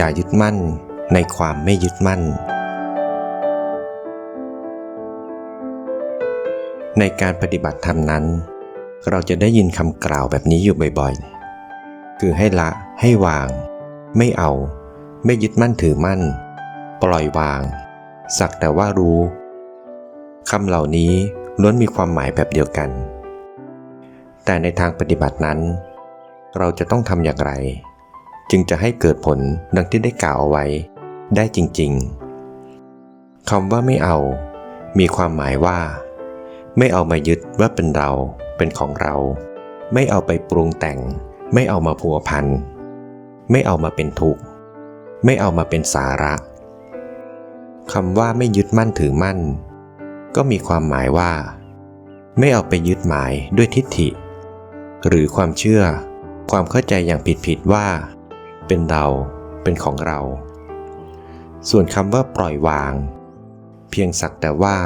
อย่ายึดมั่นในความไม่ยึดมั่น ในการปฏิบัติธรรมนั้น เราจะได้ยินคำกล่าวแบบนี้อยู่บ่อยๆ คือให้ละให้วาง ไม่เอา ไม่ยึดมั่นถือมั่น ปล่อยวาง สักแต่ว่ารู้คำเหล่านี้ล้วนมีความหมายแบบเดียวกัน แต่ในทางปฏิบัตินั้น เราจะต้องทำอย่างไร จึงจะให้เกิดผลดังที่ได้กล่าวเอาไว้ ได้จริงๆคำว่าไม่เอา มีความหมายว่า ไม่เอามายึดว่าเป็นเรา เป็นของเรา ไม่เอาไปปรุงแต่ง ไม่เอามาพัวพันไม่เอามาเป็นทุกข์ ไม่เอามาเป็นสาระคำว่าไม่ยึดมั่นถือมั่น ก็มีความหมายว่า ไม่เอาไปยึดหมายด้วยทิฏฐิ หรือความเชื่อความเข้าใจอย่างผิดๆว่า เป็นเรา เป็นของเรา ส่วนคำว่าปล่อยวาง เพียงสักแต่ว่า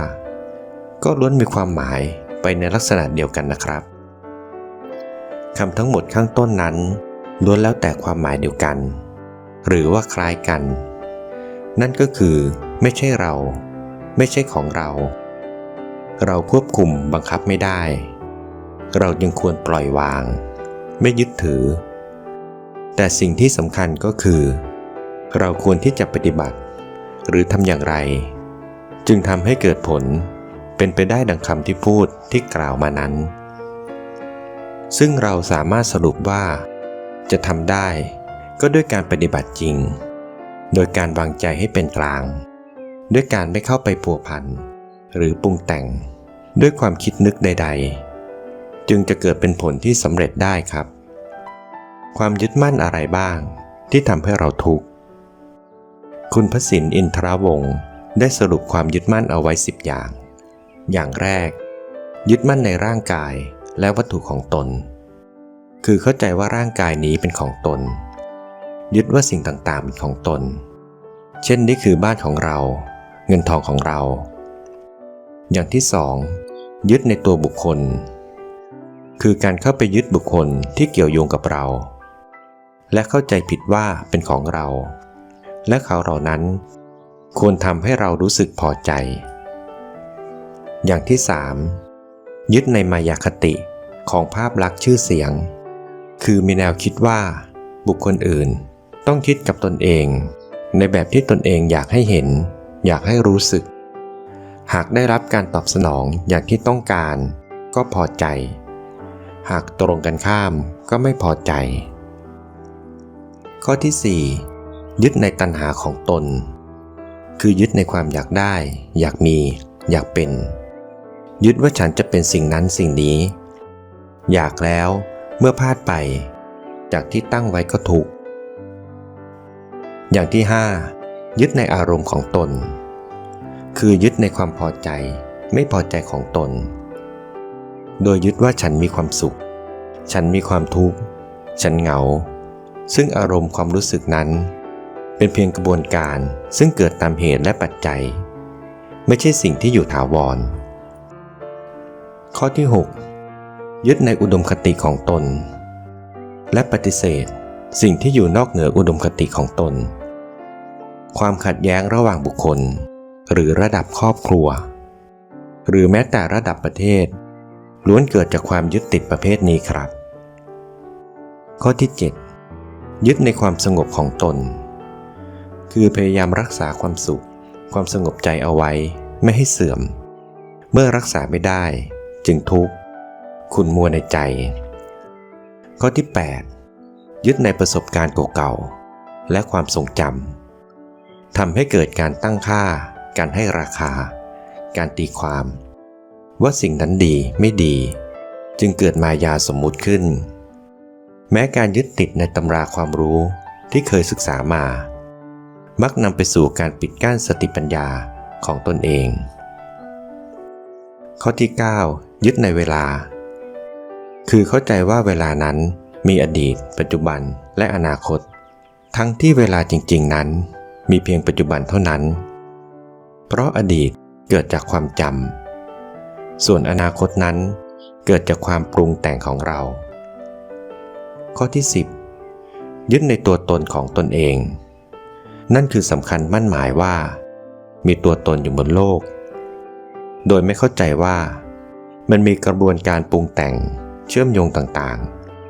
ก็ล้วนมีความหมายไปในลักษณะเดียวกันนะครับคำทั้งหมดข้างต้นนั้นล้วนแล้วแต่ความหมายเดียวกัน หรือว่าคล้ายกัน นั่นก็คือไม่ใช่เรา ไม่ใช่ของเรา เราควบคุมบังคับไม่ได้ เรายังควรปล่อยวาง ไม่ยึดถือ แต่สิ่งที่สำคัญก็คือ เราควรที่จะปฏิบัติ หรือทำอย่างไร จึงทำให้เกิดผล เป็นไปได้ดังคำที่พูดที่กล่าวมานั้น ซึ่งเราสามารถสรุปว่า จะทำได้ก็ด้วยการปฏิบัติจริง โดยการวางใจให้เป็นกลาง ด้วยการไม่เข้าไปผัวพันหรือปรุงแต่ง ด้วยความคิดนึกใด ๆ จึงจะเกิดเป็นผลที่สำเร็จได้ครับ ความยึดมั่นอะไรบ้าง ที่ทำให้เราทุกข์ คุณพระสินอินทรวงศ์ได้สรุปความยึดมั่นเอาไว้สิบอย่าง อย่างแรก ยึดมั่นในร่างกายและวัตถุของตน คือเข้าใจว่าร่างกายนี้เป็นของตน ยึดว่าสิ่งต่างๆเป็นของตน เช่นนี่คือบ้านของเรา เงินทองของเรา อย่างที่สองยึดในตัวบุคคล คือการเข้าไปยึดบุคคลที่เกี่ยวโยงกับเรา และเข้าใจผิดว่าเป็นของเรา และเขาเหล่านั้นควรทำให้เรารู้สึกพอใจ อย่างที่สามยึดในมายาคติของภาพลักษณ์ชื่อเสียง คือมีแนวคิดว่า บุคคลอื่นต้องคิดกับตนเอง ในแบบที่ตนเองอยากให้เห็น อยากให้รู้สึก หากได้รับการตอบสนองอย่างที่ต้องการ ก็พอใจ หากตรงกันข้ามก็ไม่พอใจ ข้อที่ 4 ยึดในตัณหาของตน คือยึดในความอยากได้ อยากมี อยากเป็น ยึดว่าฉันจะเป็นสิ่งนั้นสิ่งนี้ อยากแล้วเมื่อพลาดไป จากที่ตั้งไว้ก็ถูก อย่างที่ 5 ยึดในอารมณ์ของตน คือยึดในความพอใจ ไม่พอใจของตน โดยยึดว่าฉันมีความสุข ฉันมีความทุกข์ ฉันเหงา ซึ่งอารมณ์ความรู้สึกนั้น เป็นเพียงกระบวนการซึ่งเกิดตามเหตุและปัจจัย ไม่ใช่สิ่งที่อยู่ถาวร ข้อที่ 6 ยึดในอุดมคติของตน และปฏิเสธ สิ่งที่อยู่นอกเหนืออุดมคติของตน ความขัดแย้งระหว่างบุคคล หรือระดับครอบครัว หรือแม้แต่ระดับประเทศล้วนเกิดจากความยึดติดประเภทนี้ครับ ข้อที่ 7 ยึดในความสงบของตน คือพยายามรักษาความสุข ความสงบใจเอาไว้ไม่ให้เสื่อม เมื่อรักษาไม่ได้ จึงทุกข์ขุ่นมัวในใจ ข้อที่ 8 ยึดในประสบการณ์เก่าๆและความทรงจำทำให้เกิดการตั้งค่า การให้ราคา การตีความ ว่าสิ่งนั้นดีไม่ดี จึงเกิดมายาสมมุติขึ้น แม้การยึดติดในตำราความรู้ที่เคยศึกษามา มักนำไปสู่การปิดกั้นสติปัญญาของตนเอง ข้อที่ 9 ยึดในเวลา คือเข้าใจว่าเวลานั้นมีอดีต ปัจจุบันและอนาคต ทั้งที่เวลาจริง ๆ นั้น มีเพียงปัจจุบันเท่านั้น เพราะอดีตเกิดจากความจำส่วนอนาคตนั้นเกิดจากความปรุงแต่งของเรา ข้อที่ 10 ยึดในตัวตนของตนเอง นั่นคือสำคัญมั่นหมายว่า มีตัวตนอยู่บนโลก โดยไม่เข้าใจว่า มันมีกระบวนการปรุงแต่งเชื่อมโยงต่าง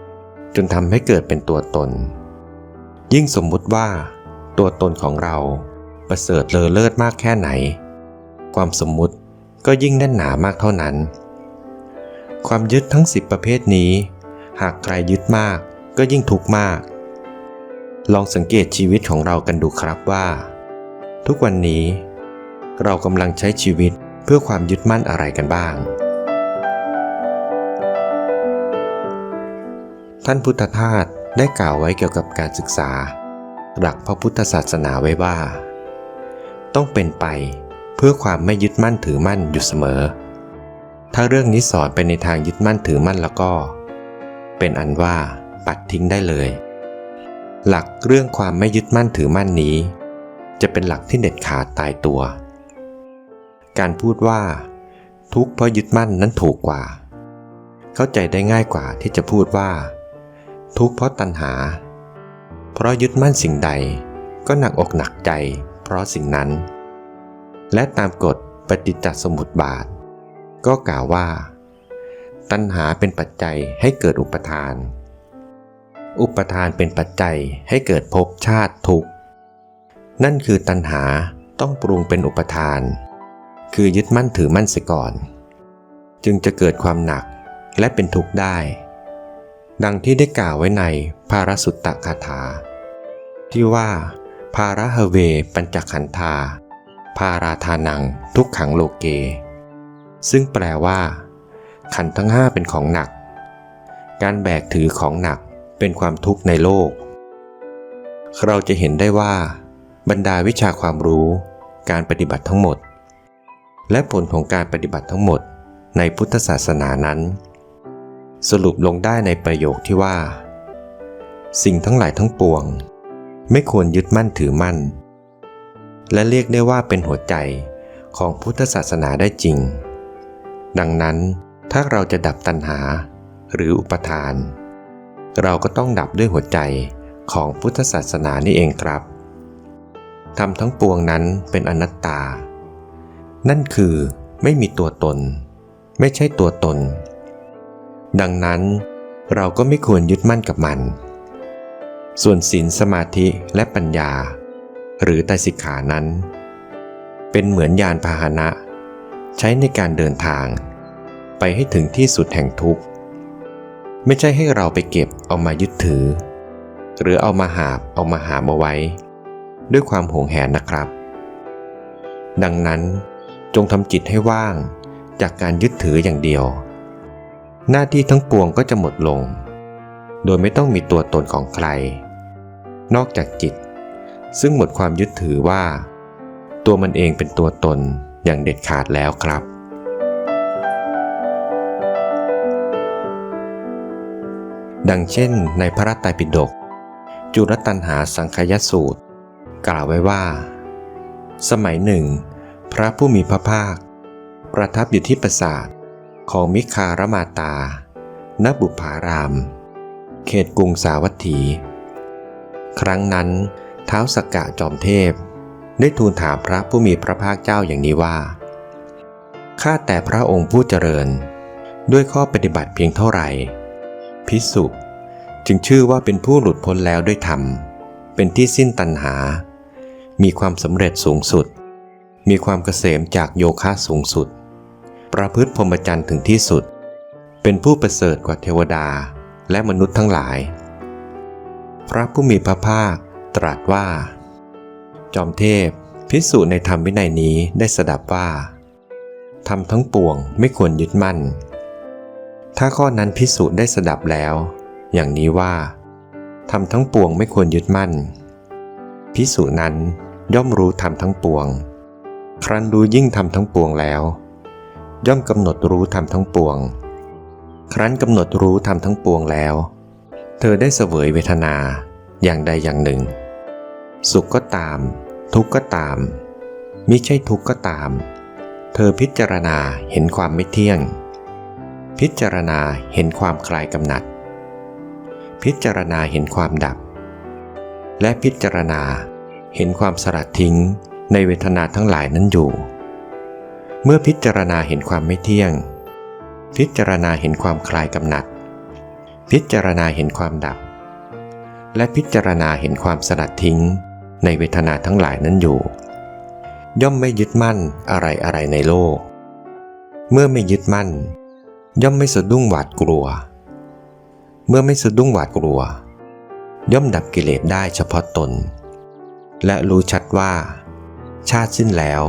ๆ จนทำให้เกิดเป็นตัวตน ยิ่งสมมุติว่า ตัวตนของเราประเสริฐเลอเลิศมากแค่ไหน ความสมมุติก็ยิ่งแน่นหนามากเท่านั้น ความยึดทั้งสิบประเภทนี้ หากใครยึดมาก ก็ยิ่งทุกข์มาก ลองสังเกตชีวิตของเรากันดูครับว่า ทุกวันนี้ เรากำลังใช้ชีวิตเพื่อความยึดมั่นอะไรกันบ้าง ท่านพุทธทาสได้กล่าวไว้เกี่ยวกับการศึกษา หลักพระพุทธศาสนาไว้ว่า ต้องเป็นไปเพื่อความไม่ยึดมั่นถือมั่นอยู่เสมอ ถ้าเรื่องนี้สอนไปในทางยึดมั่นถือมั่นแล้วก็ เป็นอันว่า ปัดทิ้งได้เลย หลักเรื่องความไม่ยึดมั่นถือมั่นนี้ จะเป็นหลักที่เด็ดขาดตายตัว การพูดว่า ทุกข์เพราะยึดมั่นนั้นถูกกว่า เข้าใจได้ง่ายกว่าที่จะพูดว่า ทุกข์เพราะตัณหา เพราะยึดมั่นสิ่งใด ก็หนักอกหนักใจ เพราะสิ่งนั้น และตามกฎปฏิจจสมุปบาท ก็กล่าวว่า ตัณหาเป็นปัจจัยให้เกิดอุปทาน อุปทานเป็นปัจจัยให้เกิดภพชาติทุกข์ นั่นคือตัณหาต้องปรุงเป็นอุปทาน คือยึดมั่นถือมั่นเสียก่อน จึงจะเกิดความหนักและเป็นทุกข์ได้ ดังที่ได้กล่าวไว้ในภารสุตตคาถา ที่ว่า ภาระหเวปัญจขันธา ภาราธานังทุกขังโลเก ซึ่งแปลว่า ขันทั้งห้าเป็นของหนัก การแบกถือของหนัก เป็นความทุกข์ในโลก เราจะเห็นได้ว่า บรรดาวิชาความรู้ การปฏิบัติทั้งหมด และผลของการปฏิบัติทั้งหมดในพุทธศาสนานั้น สรุปลงได้ในประโยคที่ว่า สิ่งทั้งหลายทั้งปวง ไม่ควรยึดมั่นถือมั่น และเรียกได้ว่าเป็นหัวใจของพุทธศาสนาได้จริง ดังนั้นถ้าเราจะดับตัณหาหรืออุปทาน เราก็ต้องดับด้วยหัวใจของพุทธศาสนานี่เองครับทำทั้งปวงนั้นเป็นอนัตตา นั่นคือไม่มีตัวตน ไม่ใช่ตัวตน ดังนั้นเราก็ไม่ควรยึดมั่นกับมัน ส่วนศีลสมาธิและปัญญา หรือไตรสิกขานั้น เป็นเหมือนยานพาหนะ ใช้ในการเดินทาง ไปให้ถึงที่สุดแห่งทุกข์ ไม่ใช่ให้เราไปเก็บเอามายึดถือ หรือเอามาหาบเอามาหามาไว้ ด้วยความหวงแหนนะครับ ดังนั้นจงทำจิตให้ว่างจากการยึดถืออย่างเดียว หน้าที่ทั้งปวงก็จะหมดลง โดยไม่ต้องมีตัวตนของใคร นอกจากจิต ซึ่งหมดความยึดถือว่า ตัวมันเองเป็นตัวตนอย่างเด็ดขาดแล้วครับ ดังเช่นในพระไตรปิฎกจุลตันหาสังคยสูตร กล่าวไว้ว่า สมัยหนึ่ง พระผู้มีพระภาค ประทับอยู่ที่ปราสาทของมิคารมาตา ณ บุพาราม เขตกรุงสาวัตถี ครั้งนั้นเท้าวสกกะจอมเทพ ได้ทูลถามพระผู้มีพระภาคเจ้าอย่างนี้ว่า ข้าแต่พระองค์ผู้เจริญ ด้วยข้อปฏิบัติเพียงเท่าไหร่ พิสุจึงชื่อว่าเป็นผู้หลุดพ้นแล้วด้วยธรรม เป็นที่สิ้นตัณหา มีความสำเร็จสูงสุด มีความเกษมจากโยคะสูงสุด ประพฤติพรหมจรรย์ถึงที่สุด เป็นผู้ประเสริฐกว่าเทวดาและมนุษย์ทั้งหลาย พระผู้มีพระภาคตรัสว่า จอมเทพพิสูจน์ในธรรมวินัยนี้ได้สดับว่าทำทั้งปวงไม่ควรยึดมั่น ถ้าข้อนั้นพิสูจน์ได้สดับแล้ว อย่างนี้ว่าทำทั้งปวงไม่ควรยึดมั่น พิสูจน์นั้นย่อมรู้ธรรมทั้งปวง ครั้นรู้ยิ่งธรรมทั้งปวงแล้ว ย่อมกำหนดรู้ธรรมทั้งปวง ครั้นกำหนดรู้ธรรมทั้งปวงแล้ว เธอได้เสวยเวทนาอย่างใดอย่างหนึ่ง สุขก็ตาม ทุกข์ก็ตามมิใช่ทุกข์ก็ตาม เธอพิจารณาเห็นความไม่เที่ยง พิจารณาเห็นความคลายกำหนัด พิจารณาเห็นความดับ และพิจารณาเห็นความสลัดทิ้งในเวทนาทั้งหลายนั้นอยู่ เมื่อพิจารณาเห็นความไม่เที่ยง พิจารณาเห็นความคลายกำหนัด พิจารณาเห็นความดับ และพิจารณาเห็นความสลัดทิ้งในเวทนาทั้งหลายนั้นอยู่ ย่อมไม่ยึดมั่นอะไรอะไรในโลก เมื่อไม่ยึดมั่น ย่อมไม่สะดุ้งหวาดกลัว เมื่อไม่สะดุ้งหวาดกลัว ย่อมดับกิเลสได้เฉพาะตน และรู้ชัดว่า ชาติสิ้นแล้ว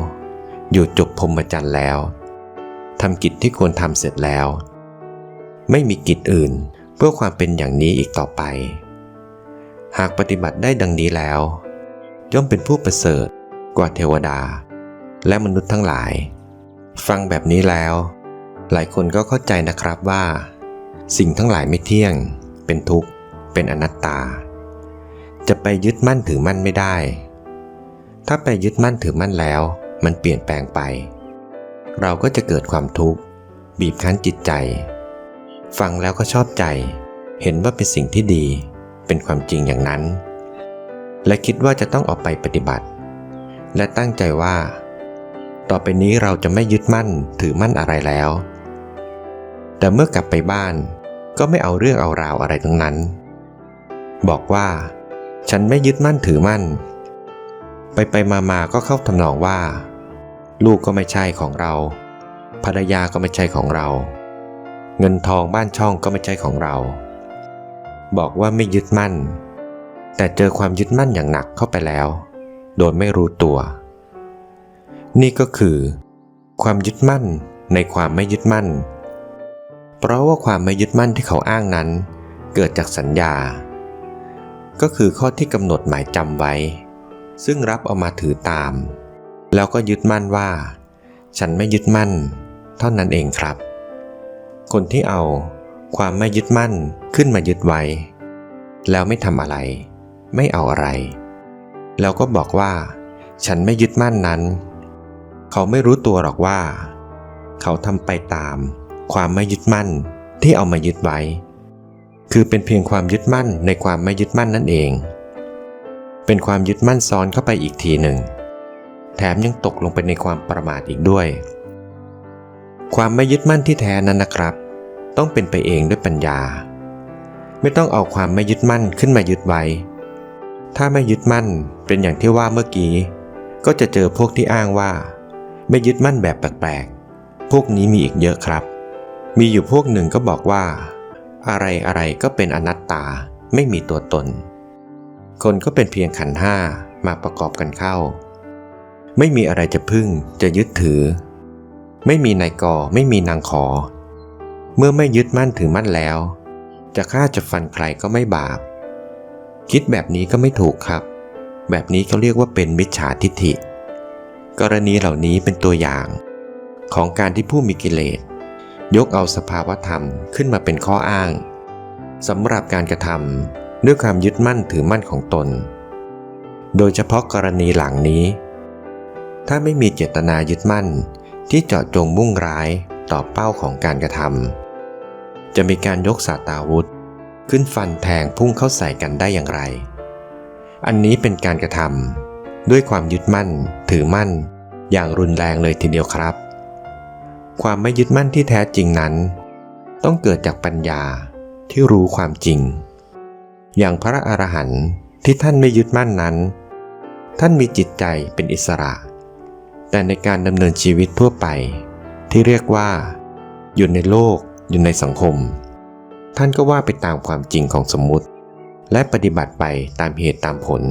อยู่จบพรหมจรรย์แล้วทำกิจที่ควรทำเสร็จแล้ว ไม่มีกิจอื่นเพื่อความเป็นอย่างนี้อีกต่อไป หากปฏิบัติได้ดังนี้แล้ว ย่อมเป็นผู้ประเสริฐกว่าเทวดา และมนุษย์ทั้งหลาย ฟังแบบนี้แล้ว หลายคนก็เข้าใจนะครับว่า สิ่งทั้งหลายไม่เที่ยง เป็นทุกข์ เป็นอนัตตา จะไปยึดมั่นถือมั่นไม่ได้ ถ้าไปยึดมั่นถือมั่นแล้ว มันเปลี่ยนแปลงไป เราก็จะเกิดความทุกข์ บีบคั้นจิตใจ ฟังแล้วก็ชอบใจ เห็นว่าเป็นสิ่งที่ดี เป็นความจริงอย่างนั้น และคิดว่าจะต้องออกไปปฏิบัติ และตั้งใจว่า ต่อไปนี้เราจะไม่ยึดมั่นถือมั่นอะไรแล้ว แต่เมื่อกลับไปบ้านก็ไม่เอาเรื่องเอาราวอะไรทั้งนั้น บอกว่า ฉันไม่ยึดมั่นถือมั่น ไปไปมามาก็เข้าทำนองว่า ลูกก็ไม่ใช่ของเรา ภรรยาก็ไม่ใช่ของเรา เงินทองบ้านช่องก็ไม่ใช่ของเรา บอกว่าไม่ยึดมั่น แต่เจอความยึดมั่นอย่างหนักเข้าไปแล้ว โดยไม่รู้ตัว นี่ก็คือ ความยึดมั่นในความไม่ยึดมั่น เพราะว่าความไม่ยึดมั่นที่เขาอ้างนั้น เกิดจากสัญญา ก็คือข้อที่กำหนดหมายจำไว้ ซึ่งรับเอามาถือตาม แล้วก็ยึดมั่นว่า ฉันไม่ยึดมั่น เท่านั้นเองครับ คนที่เอาความไม่ยึดมั่นขึ้นมายึดไว้ แล้วไม่ทำอะไร ไม่เอาอะไร แล้วก็บอกว่า ฉันไม่ยึดมั่นนั้น เขาไม่รู้ตัวหรอกว่า เขาทำไปตาม ความไม่ยึดมั่นที่เอามายึดไว้ คือเป็นเพียงความยึดมั่นในความไม่ยึดมั่นนั่นเอง เป็นความยึดมั่นซ้อนเข้าไปอีกทีหนึ่ง แถมยังตกลงไปในความประมาทอีกด้วย ความไม่ยึดมั่นที่แท้นั้นนะครับ ต้องเป็นไปเองด้วยปัญญา ไม่ต้องเอาความไม่ยึดมั่นขึ้นมายึดไว้ ถ้าไม่ยึดมั่นเป็นอย่างที่ว่าเมื่อกี้ ก็จะเจอพวกที่อ้างว่า ไม่ยึดมั่นแบบแปลกๆ พวกนี้มีอีกเยอะครับ มีอยู่พวกหนึ่งก็บอกว่า อะไรอะไรก็เป็นอนัตตาไม่มีตัวตน คนก็เป็นเพียงขันธ์ห้ามาประกอบกันเข้า ไม่มีอะไรจะพึ่งจะยึดถือ ไม่มีนายกอไม่มีนางขอ เมื่อไม่ยึดมั่นถือมั่นแล้ว จะฆ่าจะฟันใครก็ไม่บาป คิดแบบนี้ก็ไม่ถูกครับ แบบนี้เขาเรียกว่าเป็นมิจฉาทิฏฐิ กรณีเหล่านี้เป็นตัวอย่าง ของการที่ผู้มีกิเลส ยกเอาสภาวธรรมขึ้นมาเป็นข้ออ้างสำหรับการกระทำด้วยความยึดมั่นถือมั่นของตน โดยเฉพาะกรณีหลังนี้ ถ้าไม่มีเจตนายึดมั่นที่เจาะจงมุ่งร้ายต่อเป้าของการกระทำจะมีการยกสาตาวุธ ขึ้นฟันแทงพุ่งเข้าใส่กันได้อย่างไร อันนี้เป็นการกระทำด้วยความยึดมั่นถือมั่น อย่างรุนแรงเลยทีเดียวครับ ความไม่ยึดมั่นที่แท้จริงนั้น ต้องเกิดจากปัญญาที่รู้ความจริง อย่างพระอรหันต์ที่ท่านไม่ยึดมั่นนั้น ท่านมีจิตใจเป็นอิสระ แต่ในการดำเนินชีวิตทั่วไป ที่เรียกว่า อยู่ในโลกอยู่ในสังคม ท่านก็ว่าไปตามความจริงของสมมุติ และปฏิบัติไปตามเหตุตามผล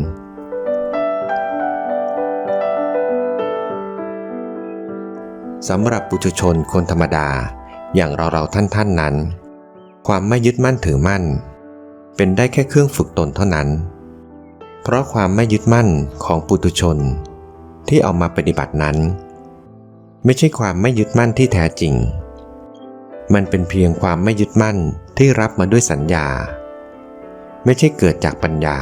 สำหรับปุถุชนคนธรรมดาอย่างเราเราท่านท่านๆนั้น ความไม่ยึดมั่นถือมั่น เป็นได้แค่เครื่องฝึกตนเท่านั้น เพราะความไม่ยึดมั่นของปุถุชน ที่เอามาปฏิบัตินั้น ไม่ใช่ความไม่ยึดมั่นที่แท้จริง มันเป็นเพียงความไม่ยึดมั่นที่รับมาด้วยสัญญา ไม่ใช่เกิดจากปัญญา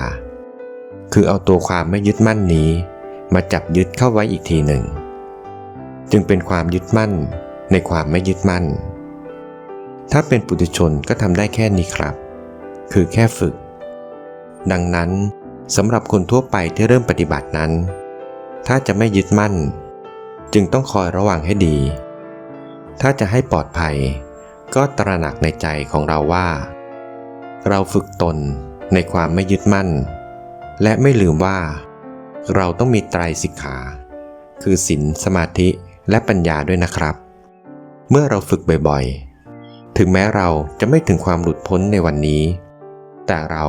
คือเอาตัวความไม่ยึดมั่นนี้ มาจับยึดเข้าไว้อีกทีหนึ่ง จึงเป็นความยึดมั่นในความไม่ยึดมั่น ถ้าเป็นปุถุชนก็ทำได้แค่นี้ครับ คือแค่ฝึก ดังนั้นสำหรับคนทั่วไปที่เริ่มปฏิบัตินั้น ถ้าจะไม่ยึดมั่น จึงต้องคอยระวังให้ดี ถ้าจะให้ปลอดภัย ก็ตระหนักในใจของเราว่า เราฝึกตนในความไม่ยึดมั่น และไม่ลืมว่า เราต้องมีไตรสิกขา คือศีลสมาธิ และปัญญาด้วยนะครับ เมื่อเราฝึกบ่อยๆ ถึงแม้เราจะไม่ถึงความหลุดพ้นในวันนี้ แต่เรา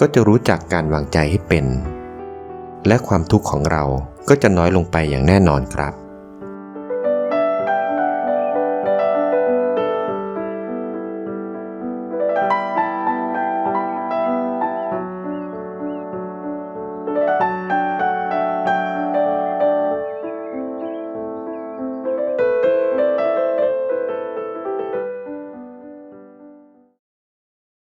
ก็จะรู้จักการวางใจให้เป็น และความทุกข์ของเราก็จะน้อยลงไปอย่างแน่นอนครับ